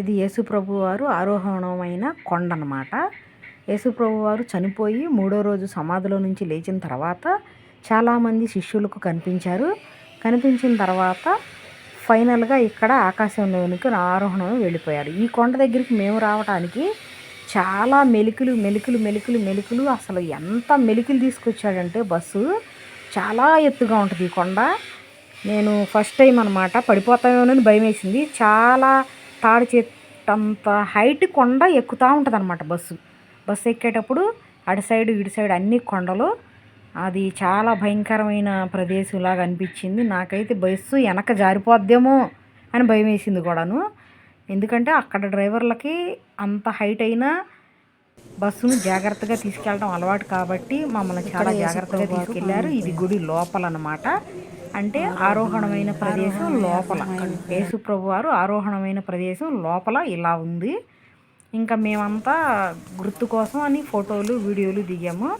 ఇది యేసుప్రభు వారు ఆరోహణమైన కొండ అనమాట యేసుప్రభు వారు చనిపోయి మూడో రోజు సమాధిలో నుంచి లేచిన తర్వాత చాలామంది శిష్యులకు కనిపించారు. కనిపించిన తర్వాత ఫైనల్గా ఇక్కడ ఆకాశంలోనికి ఆరోహణం వెళ్ళిపోయారు. ఈ కొండ దగ్గరికి మేము రావడానికి చాలా మెలికలు మెలికలు మెలికలు మెలికలు అసలు ఎంత మెలికలు తీసుకొచ్చాడంటే బస్సు చాలా ఎత్తుగా ఉంటుంది ఈ కొండ. నేను ఫస్ట్ టైం అనమాట పడిపోతామేమోనని భయం వేసింది చాలా తాడు చెట్టంత హైట్ కొండ ఎక్కుతూ ఉంటుంది అనమాట బస్సు. బస్సు ఎక్కేటప్పుడు అటు సైడ్ ఇటు సైడ్ అన్ని కొండలు. అది చాలా భయంకరమైన ప్రదేశంలాగా అనిపించింది. నాకైతే బస్సు వెనక జారిపోద్దేమో అని భయం వేసింది కూడాను. ఎందుకంటే అక్కడ డ్రైవర్లకి అంత హైట్ అయినా బస్సును జాగ్రత్తగా తీసుకెళ్ళడం అలవాటు కాబట్టి మమ్మల్ని చాలా జాగ్రత్తగా తీసుకెళ్ళారు. ఇది గుడి లోపల అన్నమాట అంటే ఆరోహణమైన ప్రదేశం లోపల. యేసు ప్రభు వారు ఆరోహణమైన ప్రదేశం లోపల ఇలా ఉంది. ఇంకా మేమంతా గుర్తు కోసం అని ఫోటోలు వీడియోలు దిగాము.